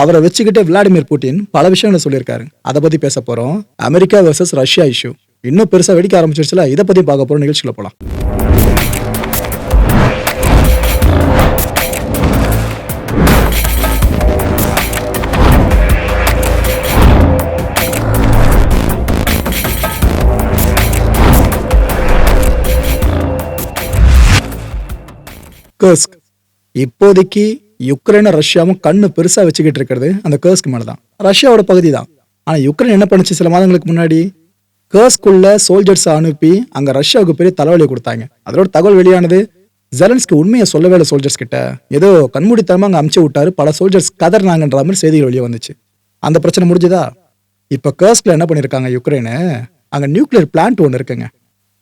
அவரை வச்சுக்கிட்டு Vladimir Putin பல விஷயங்களை சொல்லியிருக்காரு. அதை பத்தி பேச போறோம். அமெரிக்கா வர்சஸ் ரஷ்யா இஷ்யூ இன்னும் பெருசா வெடிக்க ஆரம்பிச்சிருச்சுல இதை பத்தி பார்க்க போறோம். நிகழ்ச்சியில போலாம். கர்ஸ்க் இப்போதைக்கு யுக்ரைனும் ரஷ்யாவும் கண்ணு பெருசாக வச்சுக்கிட்டு இருக்கிறது அந்த கேர்ஸ்க்கு மேலே தான் ரஷ்யாவோட பகுதி தான் ஆனால் யுக்ரைன் என்ன பண்ணுச்சு சில மாதங்களுக்கு முன்னாடி? கேர்ஸ்குள்ள சோல்ஜர்ஸை அனுப்பி அங்கே ரஷ்யாவுக்கு பெரிய தலைவலி கொடுத்தாங்க. அதோட தகவல் வெளியானது ஜெலன்ஸ்க்கு உண்மையை சொல்லவே இல்லை சோல்ஜர்ஸ் கிட்ட. ஏதோ கண்மூடித்தனமாக அங்கே அமுச்சு விட்டாரு பல சோல்ஜர்ஸ் கதறினாங்கன்ற மாதிரி செய்திகள் வெளியே வந்துச்சு. அந்த பிரச்சனை முடிஞ்சுதா? இப்போ கேர்ஸ்கில் என்ன பண்ணியிருக்காங்க யுக்ரைனு? அங்கே நியூக்ளியர் பிளான்ட் ஒன்று இருக்குங்க.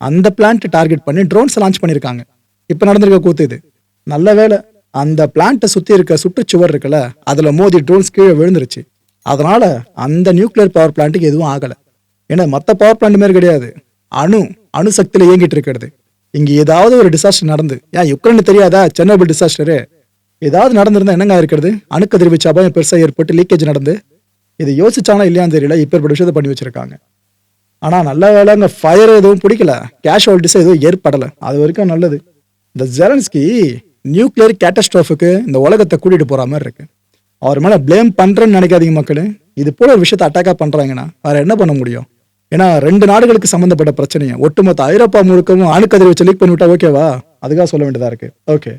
அந்த பிளான்ட் டார்கெட் பண்ணி ட்ரோன்ஸ் லான்ச் பண்ணியிருக்காங்க இப்போ நடந்திருக்க கூத்து இது. நல்ல வேலை. அந்த பிளான்ட்டை சுற்றி இருக்க சுற்றுச்சுவர் இருக்குல்ல அதில் மோதி ட்ரோன்ஸ் கீழே விழுந்துருச்சு. அதனால் அந்த நியூக்ளியர் பவர் பிளான்ட்டுக்கு எதுவும் ஆகலை. ஏன்னா மற்ற பவர் பிளான்ட் கிடையாது. அணு அணுசக்தியில் இயங்கிட்டு இருக்கிறது. இங்கே ஏதாவது ஒரு டிசாஸ்டர் நடந்து ஏன் யுக்ரைன் தெரியாதா? சென்னபிள் டிசாஸ்டரு ஏதாவது நடந்திருந்தா என்னங்க இருக்கிறது? அணுக்கதிர்வு அபாயம் பெருசாக ஏற்பட்டு லீக்கேஜ் நடந்து இது யோசிச்சானா இல்லையான்னு தெரியல இப்பேற்பட்ட விஷயத்தை பண்ணி வச்சிருக்காங்க. ஆனால் நல்ல வேலை அங்க ஃபயர் எதுவும் பிடிக்கல. கேஷுவாலிட்டிஸ் எதுவும் ஏற்படலை. அது வரைக்கும் நல்லது. இந்த ஜெரன்ஸ்கி நியூக்ளியர் கேட்டஸ்ட்ரோஃபுக்கு இந்த உலகத்தை கூட்டிகிட்டு போகிற மாதிரி இருக்கு. அவர் மேலே ப்ளேம் பண்ணுறேன்னு நினைக்காதீங்க மக்கள். இது போல ஒரு விஷயத்தை அட்டாக்காக பண்ணுறாங்கன்னா வேற என்ன பண்ண முடியும்? ஏன்னா ரெண்டு நாடுகளுக்கு சம்மந்தப்பட்ட பிரச்சனையை ஒட்டுமொத்த ஐரோப்பா முழுக்கவும் அணுக்கதிர் வச்சு லீக் பண்ணிவிட்டா ஓகேவா அதுக்காக சொல்ல வேண்டியதாக இருக்கு. ஓகே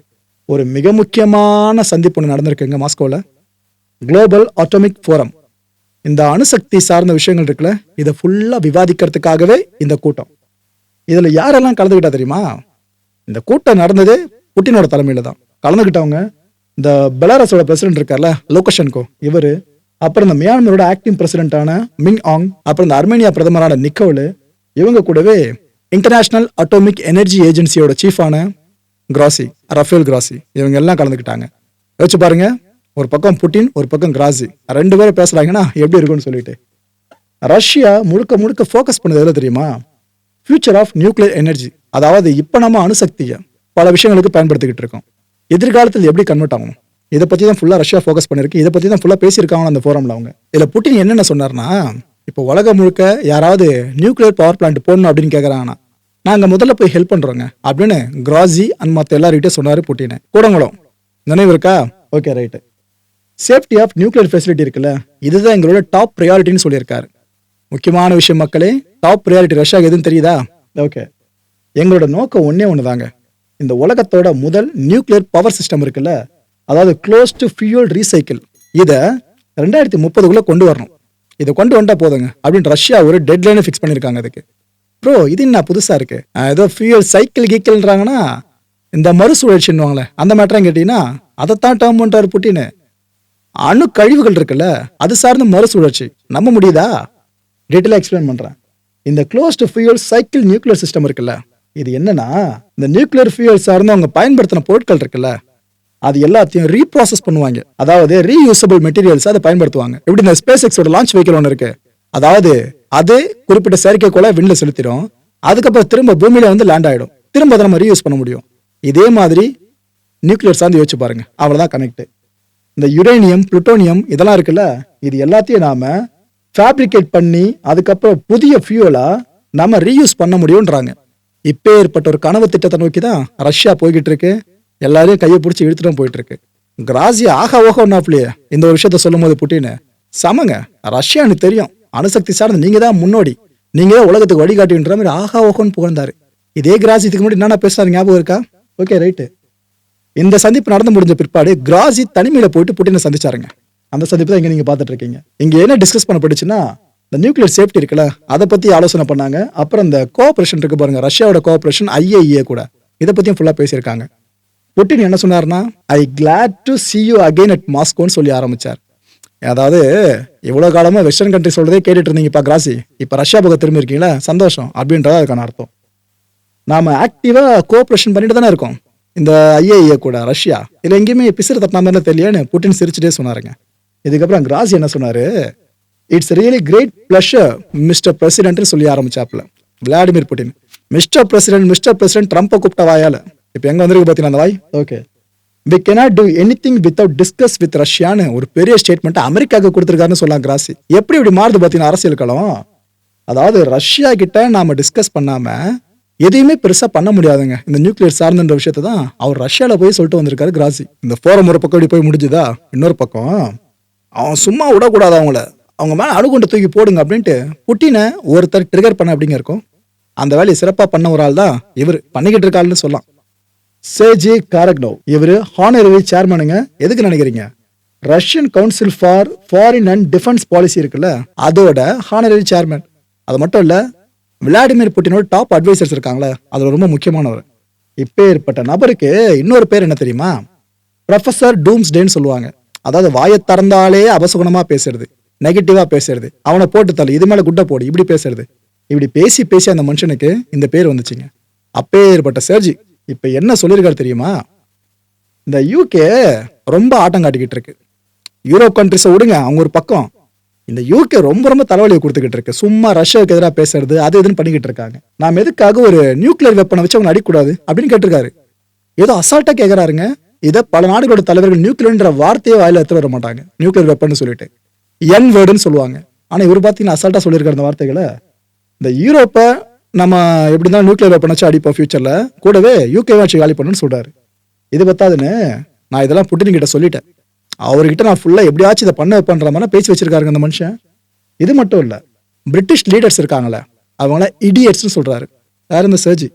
ஒரு மிக முக்கியமான சந்திப்பு ஒன்று நடந்திருக்குங்க மாஸ்கோவில் குளோபல் ஆட்டோமிக் ஃபோரம் இந்த அணுசக்தி சார்ந்த விஷயங்கள் இருக்குல்ல இதை ஃபுல்லாக விவாதிக்கிறதுக்காகவே இந்த கூட்டம். இதில் யாரெல்லாம் கலந்துக்கிட்டா தெரியுமா? இந்த கூட்டம் நடந்தது புட்டினோட தலைமையில தான். கலந்துக்கிட்டவங்க இந்த பெலாரஸோட பிரசிடென்ட் இருக்கார்ல லோகஷன்கோ இவர் அப்புறம் இந்த மியான்மரோட ஆக்டிங் பிரசிடென்டான மிங் ஆங் அப்புறம் இந்த அர்மேனியா பிரதமரான நிக்கோலு இவங்க கூடவே இன்டர்நேஷனல் அட்டோமிக் எனர்ஜி ஏஜென்சியோட சீஃபான கிராசி ரஃபேல் கிராசி இவங்க எல்லாம் கலந்துக்கிட்டாங்க யோசிச்சு பாருங்க ஒரு பக்கம் புட்டின் ஒரு பக்கம் கிராசி. ரெண்டு பேரும் பேசுறாங்கன்னா எப்படி இருக்கும்னு சொல்லிட்டு. ரஷ்யா முழுக்க முழுக்க ஃபோக்கஸ் பண்ணது எதில் தெரியுமா? ஃபியூச்சர் ஆஃப் நியூக்ளியர் எனர்ஜி அதாவது இப்போ நம்ம அணுசக்தியை பல விஷயங்களுக்கு பயன்படுத்திக்கிட்டு இருக்கோம். எதிர்காலத்தில் எப்படி கன்வெர்ட் ஆகும் இதை பற்றி தான் ஃபுல்லாக ரஷ்யா ஃபோக்கஸ் பண்ணிருக்கு இதை பற்றி தான் ஃபுல்லாக பேசியிருக்காங்க அந்த ஃபோரமில் அவங்க? இதில் புட்டின் என்னென்ன சொன்னார்னா இப்போ உலகம் முழுக்க யாராவது நியூக்ளியர் பவர் பிளான்ட் போடணும் அப்படின்னு கேட்குறாங்கன்னா நாங்கள் முதல்ல போய் ஹெல்ப் பண்ணுறோங்க அப்படின்னு கிராசி அண்ட் மற்ற எல்லார்கிட்டயும் சொன்னார் புட்டின் கூடங்குளம். நினைவு இருக்கா? Okay right safety of nuclear facility இருக்குல்ல இதுதான் எங்களோட டாப் ப்ரையாரிட்டின்னு சொல்லியிருக்காரு. முக்கியமான விஷயம் மக்களே டாப் ப்ரையாரிட்டி ரஷ்யாவுக்கு எதுவும் தெரியுதா? ஓகே எங்களோட நோக்கம் ஒன்றே ஒன்று தாங்க இந்த உலகத்தோட முதல் நியூக்ளியர் பவர் சிஸ்டம் இருக்குல்ல? அதாவது க்ளோஸ் டு ஃபியூல் ரீசைக்கிள் இதை ரெண்டாயிரத்தி முப்பதுக்குள்ளே கொண்டு வரணும். இதை கொண்டு வந்துட்டா போதுங்க அப்படின்னு ரஷ்யா ஒரு டெட்லைனை ஃபிக்ஸ் பண்ணியிருக்காங்க அதுக்கு. ப்ரோ இது என்ன புதுசாக இருக்கு? ஏதோ ஃபியூல் சைக்கிள் கீக்கிள்ன்றாங்கன்னா இந்த மறுசுழற்சின்னுவாங்களே அந்த மேட்டரம் கேட்டிங்கன்னா அதைத்தான் டேர்ம் பண்ணுறாரு புட்டின்னு. அணு கழிவுகள் இருக்குல்ல அது சார்ந்த மறுசுழற்சி. நம்ப முடியுதா? டீட்டெயிலாக எக்ஸ்பிளைன் பண்ணுறேன் இந்த closed fuel cycle nuclear system இருக்குல்ல இது என்னன்னா இந்த நியூக்ளியர் ஃபியூயல் சார்ந்து அவங்க பயன்படுத்தின பொருட்கள் இருக்குல்ல அது எல்லாத்தையும் ரீப்ராசஸ் பண்ணுவாங்க. அதாவது ரீயூசபிள் மெட்டீரியல்ஸ் அதை பயன்படுத்துவாங்க. எப்படி இந்த ஸ்பேஸ் எக்ஸோட லான்ச் வெஹிக்கல் ஒன்று இருக்கு. அதாவது அது குறிப்பிட்ட செயற்கைக்கோளை விண்ணில் செலுத்திடும். அதுக்கப்புறம் திரும்ப பூமியில வந்து லேண்ட் ஆகிடும் திரும்ப அதை நம்ம ரீயூஸ் பண்ண முடியும். இதே மாதிரி நியூக்ளியர் சார்ந்து யோசிச்சு பாருங்க. அவ்வளோதான் கனெக்ட் இந்த யுரேனியம் புளுட்டோனியம் இதெல்லாம் இருக்குல்ல இது எல்லாத்தையும் நாம ஃபேப்ரிகேட் பண்ணி அதுக்கப்புறம் புதிய ஃபியூலாக நம்ம ரீயூஸ் பண்ண முடியும்ன்றாங்க. இப்போ ஏற்பட்ட ஒரு கனவு திட்டத்தை நோக்கி தான் ரஷ்யா போய்கிட்டு இருக்கு எல்லாரையும் கையை பிடிச்சி இழுத்துட்டும் போயிட்டு இருக்கு கிராசி ஆக ஓக ஒன்னாப்லையே இந்த ஒரு விஷயத்த சொல்லும் போது புட்டின்னு சமங்க ரஷ்யான்னு தெரியும். அணுசக்தி சார்ந்து நீங்க தான் முன்னோடி. நீங்க தான் உலகத்துக்கு வழிகாட்டுன்ற மாதிரி ஆகா ஓகோன்னு புகழ்ந்தாரு. இதே கிராசி இதுக்கு முன்னாடி என்னென்ன பேசுறாரு ஞாபகம் இருக்கா? Okay right. இந்த சந்திப்பு நடந்து முடிஞ்ச பிற்பாடு கிராசி தனிமையில போயிட்டு புட்டினை சந்திச்சாருங்க. அந்த சந்திப்பு தான் இங்க நீங்க பாத்துட்டு இருக்கீங்க. இங்க என்ன டிஸ்கஸ் பண்ணப்பட்டுச்சுன்னா இந்த நியூக்ளியர் சேஃப்டி இருக்குல்ல அதை பற்றி ஆலோசனை பண்ணாங்க. அப்புறம் இந்த கோஆப்ரேஷன் இருக்கு பாருங்க ரஷ்யாவோட கோஆப்ரேஷன் ஐஏஇஏ கூட. இதை பற்றியும் ஃபுல்லாக பேசியிருக்காங்க. புட்டின் என்ன சொன்னார்னா I glad to see you again at மாஸ்கோன்னு சொல்லி ஆரம்பிச்சார். அதாவது இவ்வளோ காலமாக வெஸ்டர்ன் கண்ட்ரி சொல்கிறதே கேட்டுட்டு இருந்தீங்கப்பா கிராசி. இப்போ ரஷ்யா பக்கம் திரும்பி இருக்கீங்களா? சந்தோஷம் அப்படின்றத அதுக்கான அர்த்தம். நாம் ஆக்டிவாக கோஆப்ரேஷன் பண்ணிட்டு தானே இருக்கோம். இந்த ஐஏஏ கூட ரஷ்யா. இதில் எங்கேயுமே பிசுறு தட்டினா மாதிரி தெரியலன்னு புட்டின் சிரிச்சுட்டே சொன்னாருங்க. இதுக்கப்புறம் கிராசி என்ன சொன்னார்? It's really great pleasure mister பிரசிடென்ட்னு சொல்லி ஆரம்பிச்சாப்ல Vladimir Putin. Mister president mister president ட்ரம்ப்பை கூப்பிட்ட வாயால. இப்போ எங்க வந்திருக்கு பார்த்தீங்கன்னா அந்த வாய்? Okay we cannot do anything without discuss with ரஷ்யான்னு ஒரு பெரிய ஸ்டேட்மெண்ட் அமெரிக்காவுக்கு கொடுத்துருக்காருன்னு சொல்லலாம் கிராசி. எப்படி இப்படி மாறுது பார்த்தீங்கன்னா அரசியல் களம்? அதாவது ரஷ்யா கிட்ட நாம டிஸ்கஸ் பண்ணாம எதையுமே பெருசா பண்ண முடியாதுங்க. இந்த நியூக்ளியர் சார்ந்த விஷயத்தை தான் அவர் ரஷ்யால போய் சொல்லிட்டு வந்திருக்காரு கிராசி. இந்த ஃபோரம் ஒரு பக்கம் இப்படி போய் முடிஞ்சுதா? இன்னொரு பக்கம். அவன் சும்மா விடக்கூடாது அவங்கள. அவங்க மேலே அணுகுண்டு தூக்கி போடுங்க அப்படின்ட்டு புட்டினை ஒருத்தர் ட்ரிகர் பண்ண அப்படிங்க இருக்கும். அந்த வேலையை சிறப்பாக பண்ண ஒரு ஆள் தான் இவர். பண்ணிக்கிட்டு இருக்காருன்னு சொல்லலாம். சேஜி காரக்னோவ் இவர் ஹானரவி சேர்மனுங்க எதுக்கு நினைக்கிறீங்க? Russian council for foreign and defence policy இருக்குல்ல அதோட ஹானரவி சேர்மன் அது மட்டும் இல்லை விளாடிமிர் புட்டினோட டாப் அட்வைசர்ஸ் இருக்காங்களே அதில் ரொம்ப முக்கியமானவர். இப்பேற்பட்ட நபருக்கு இன்னொரு பேர் என்ன தெரியுமா? ப்ரொஃபசர் டூம்ஸ் டேன்னு சொல்லுவாங்க. அதாவது வாயை திறந்தாலே அபசகுணமா பேசுறது. நெகட்டிவாக பேசுறது. அவனை போட்டு தள்ளு. இது மேலே குட்டை போடு. இப்படி பேசுறது. இப்படி பேசி பேசி அந்த மனுஷனுக்கு இந்த பேர் வந்துச்சுங்க. அப்பேற்பட்ட சர்ஜி இப்போ என்ன சொல்லியிருக்காரு தெரியுமா? இந்த யூகே ரொம்ப ஆட்டம் காட்டிக்கிட்டு இருக்கு. யூரோப் கண்ட்ரிஸை விடுங்க. அவங்க ஒரு பக்கம். இந்த யூகே ரொம்ப ரொம்ப தலைவலியை கொடுத்துக்கிட்டு இருக்கு. சும்மா ரஷ்யாவுக்கு எதிராக பேசுறது அது இதுன்னு பண்ணிக்கிட்டு இருக்காங்க. நாம் எதுக்காக ஒரு நியூக்ளியர் வெப்பனை வச்சு அவங்க அடிக்கக்கூடாது அப்படின்னு கேட்டிருக்காரு. ஏதோ அசால்ட்டாக கேட்கறாருங்க இதை பல நாடுகளோட தலைவர்கள் நியூக்ளியர்ன்ற வார்த்தையே வாயில எடுத்து வர மாட்டாங்க. நியூக்ளியர் வெப்பன் சொல்லிட்டு. யங் வேர்டுன்னு சொல்லுவாங்க. ஆனால் இவர் பார்த்தீங்கன்னா அசால்ட்டாக சொல்லியிருக்காரு இந்த வார்த்தைகளை. இந்த யூரோப்பை நம்ம எப்படி தான் நியூக்ளியர் வெப்பன் வச்சு அடிப்போம் ஃபியூச்சரில் கூடவே யூகே வச்சு காலி பண்ணணும்னு சொல்கிறாரு இது பத்தாதுன்னு நான் இதெல்லாம் புட்டின் கிட்ட சொல்லிட்டேன். அவர்கிட்ட நான் ஃபுல்லாக எப்படியாச்சும் இதை பண்ண வைப்பன்ற மாதிரி பேசி வச்சிருக்காருங்க அந்த மனுஷன். இது மட்டும் இல்லை பிரிட்டிஷ் லீடர்ஸ் இருக்காங்களே அவங்கள இடியட்ஸ்னு சொல்கிறாரு யார் இந்த சர்ஜி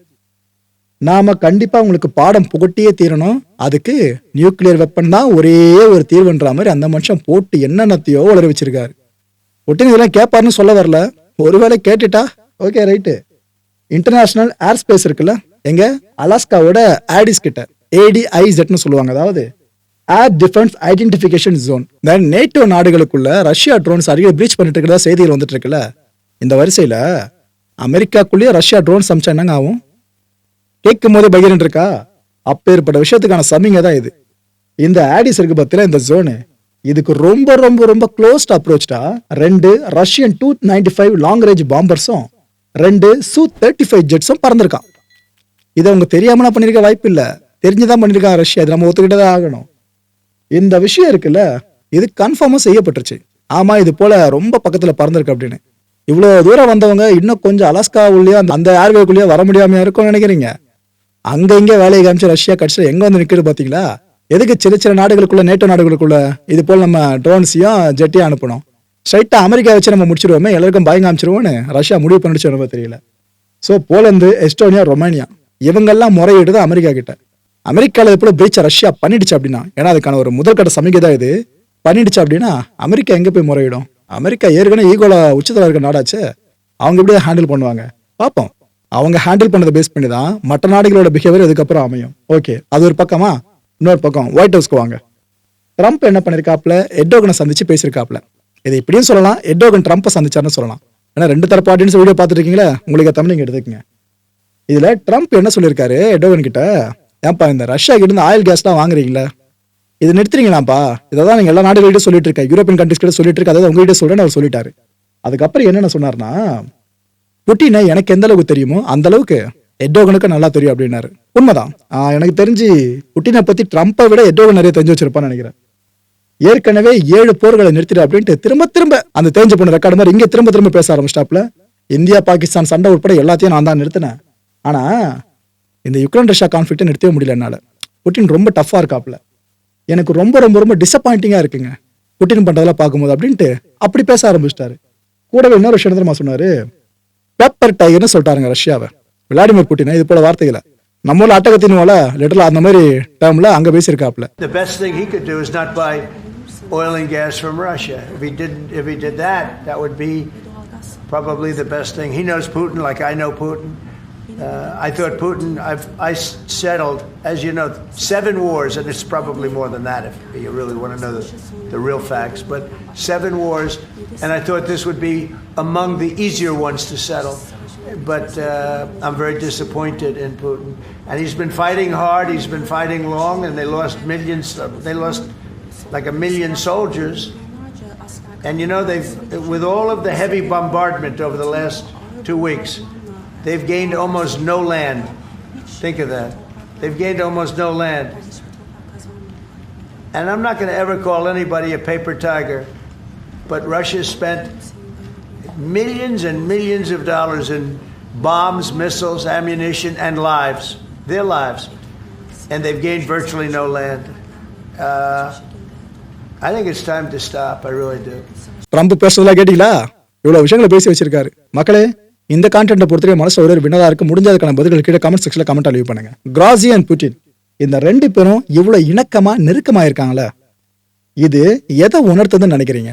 நாம கண்டிப்பா உங்களுக்கு பாடம் புகட்டியே தீரணும். அதுக்கு நியூக்ளியர் வெப்பன் தான் ஒரே ஒரு தீர்வுன்ற மாதிரி அந்த மனுஷன் போட்டு என்னென்னத்தையோ வளர வச்சிருக்காரு. ஒட்டின இதெல்லாம் கேட்பாருன்னு சொல்ல வரல. ஒருவேளை கேட்டுட்டா? Okay right international air space இருக்குல்ல? எங்க? அலாஸ்காவோட ஆடிஸ் கிட்ட. ஏடிஐசெட்னு சொல்லுவாங்க. அதாவது air defence identification zone then NATO நாடுகளுக்குள்ள Russia drones அருகே பிரீச் பண்ணிட்டு இருக்கிறதா செய்திகள் வந்துட்டு இருக்குல்ல? இந்த வரிசையில அமெரிக்காக்குள்ளேயே ரஷ்யா ட்ரோன்ஸ் அமிச்சா என்னங்க ஆகும். கேட்கும் போதே பகிரன் இருக்கா? அப்பேற்பட்ட விஷயத்துக்கான சமிங்க தான் இது. இந்த ஆடிஸ் இருக்கு பத்தில இந்த ஜோனு இதுக்கு ரொம்ப ரொம்ப ரொம்ப க்ளோஸ்ட் அப்ரோச்டா ரெண்டு Russian two ninety five long range பாம்பர்ஸும் ரெண்டு சூ தேர்ட்டி ஃபைவ் ஜெட்ஸும் பறந்திருக்கான். இதை அவங்க தெரியாமலாம் பண்ணியிருக்க வாய்ப்பு இல்லை. தெரிஞ்சுதான் பண்ணியிருக்கான் ரஷ்யா. இது நம்ம ஒத்துக்கிட்டே தான் ஆகணும். இந்த விஷயம் இருக்குல்ல இது கன்ஃபார்மாக செய்யப்பட்டுருச்சு. ஆமா இது போல ரொம்ப பக்கத்தில் பறந்திருக்கு அப்படின்னு. இவ்வளோ தூரம் வந்தவங்க இன்னும் கொஞ்சம் அலாஸ்கா உள்ளே அந்த அந்த ஏர்வேக்குள்ளேயே வர முடியாமையா இருக்கும்னு நினைக்கிறீங்க? அங்க இங்க வேலையை காமிச்சு ரஷ்யா கட்சியில் எங்க வந்து நிற்கிறது பாத்தீங்களா? எதுக்கு சின்ன சின்ன நாடுகளுக்குள்ள நேட்டோ நாடுகளுக்குள்ள இது போல் நம்ம ட்ரோன்ஸையும் ஜெட்டையும் அனுப்பணும்? ஸ்ட்ரைட்டா அமெரிக்கா வச்சு நம்ம முடிச்சிருவோமே எல்லாருக்கும் பயம் காமிச்சிருவோன்னு ரஷ்யா முடிவு பண்ணிச்சு தெரியல. ஸோ போலந்து எஸ்டோனியா ரொமானியா இவங்கெல்லாம் முறையிடுது அமெரிக்கா கிட்ட. அமெரிக்காவில் எப்படி பிரீச்சை ரஷ்யா பண்ணிடுச்சு அப்படின்னா ஏன்னா அதுக்கான ஒரு முதற்கட்ட சமிக்கை தான் இது. பண்ணிடுச்சு அப்படின்னா அமெரிக்கா எங்கே போய் முறையிடும்? அமெரிக்கா ஏற்கனவே ஈகோல உச்சத்தில் இருக்க நாடாச்சு அவங்க எப்படி ஹேண்டில் பண்ணுவாங்க. பார்ப்போம். அவங்க ஹேண்டில் பண்ணதை பேஸ் பண்ணி தான் மற்ற நாடுகளோட பிஹேவியர் இதுக்கப்புறம் அமையும். ஓகே அது ஒரு பக்கமா? இன்னொரு பக்கம் ஒயிட் ஹவுஸ்க்கு வாங்க. ட்ரம்ப் என்ன பண்ணிருக்காப்ல எட்டோகனை சந்திச்சு பேசியிருக்காப்ல இது இப்படியும் சொல்லலாம் எட்டோகன் ட்ரம்ப்பை சந்திச்சாருன்னு சொல்லலாம். ஏன்னா ரெண்டு தரப்பு ஆடியன்ஸ் வீடியோ பார்த்துருக்கீங்களா? உங்களுக்கு தமிழ் நீங்க எடுத்துக்கங்க. இதுல ட்ரம்ப் என்ன சொல்லியிருக்காரு எட்டோகன் கிட்ட? ஏன்பா இந்த ரஷ்யா கிட்ட இருந்து ஆயில் கேஸ்லாம் வாங்குறீங்களா? இது நிறுத்துறீங்களாப்பா? இதை தான் நீங்க எல்லா நாடுகள்கிட்ட சொல்லிட்டு இருக்க யூரோப்பியன் கண்ட்ரிஸ் கிட்ட சொல்லிட்டு இருக்க அதாவது உங்ககிட்ட சொல்றேன்னு அவர் சொல்லிட்டாரு. அதுக்கப்புறம் என்னென்ன சொன்னார்னா புட்டினை எனக்கு எந்த அளவுக்கு தெரியுமோ அந்த அளவுக்கு எட்டோகனுக்கு நல்லா தெரியும் அப்படின்னாரு. உண்மைதான். எனக்கு தெரிஞ்சு புட்டினை பத்தி ட்ரம்ப்பை விட எட்டோகன் நிறைய தெரிஞ்சு வச்சிருப்பான்னு நினைக்கிறேன். ஏற்கனவே ஏழு போர்களை நிறுத்திடு அப்படின்ட்டு திரும்ப திரும்ப அந்த தெரிஞ்சு போன ரெக்கார்டு மாதிரி இங்கே திரும்ப திரும்ப பேச ஆரம்பிச்சிட்டாப்ல இந்தியா பாகிஸ்தான் சண்டை உட்பட எல்லாத்தையும் நான் தான் நிறுத்தினேன். ஆனா இந்த யுக்ரைன் ரஷ்யா கான்ஃபிளிக்ட்டை நிறுத்தவே முடியல என்னால். புட்டின் ரொம்ப டஃப்பா இருக்காப்ல எனக்கு ரொம்ப ரொம்ப ரொம்ப டிசப்பாயிண்டிங்காக இருக்குங்க. புட்டின் பண்ணுறதெல்லாம் பார்க்கும்போது அப்படின்ட்டு அப்படி பேச ஆரம்பிச்சிட்டாரு. கூடவே இன்னொரு விஷயம் தெரியுமா சொன்னார்? பேப்பர் டைகர்னு சொல்லிட்டாருங்க ரஷ்யாவை விளாடிமிர் புட்டின் இது போல வார்த்தைகளை நம்ம ஊர்ல அட்டகத்தின் போல லெட்டர்ல அந்த மாதிரி டேர்ம்ல அங்க பேசியிருக்காப்ல The best thing he could do is not buy oil and gas from Russia. If he did, if he did that, that would be probably the best thing. He knows Putin like I know Putin. Uh, I thought Putin. I've I settled, as you know, seven wars, and it's probably more than that if you really want to know the, the real facts. But seven wars, and I thought this would be among the easier ones to settle. But uh, I'm very disappointed in Putin. And he's been fighting hard, he's been fighting long, and they lost millions, they lost like a million soldiers. And you know, they've, with all of the heavy bombardment over the last two weeks, they've gained almost no land. Think of that. They've gained almost no land. And I'm not going to ever call anybody a paper tiger, but Russia spent millions and millions of dollars in bombs, missiles, ammunition, and lives, their lives. And they've gained virtually no land. Uh, I think it's time to stop. I really do. Trump பேசுறதெல்லாம் கேட்டீங்களா இவ்வளவு விஷயங்களை பேசி வச்சிருக்காரு மக்களே இந்த கான்டென்ட்டை பொறுத்தவரை மனசு ஒரு வினதா இருக்கு. முடிஞ்சதுக்கான பதில்கள் கீழே கமெண்ட் செக்ஷன்ல கமெண்ட் லீவ் பண்ணுங்க. கிராசி அண்ட் புட்டின் இந்த ரெண்டு பேரும் இவ்வளவு இணக்கமா நெருக்கமா இருக்காங்களே? இது எதை உணர்த்துதுன்னு நினைக்கிறீங்க?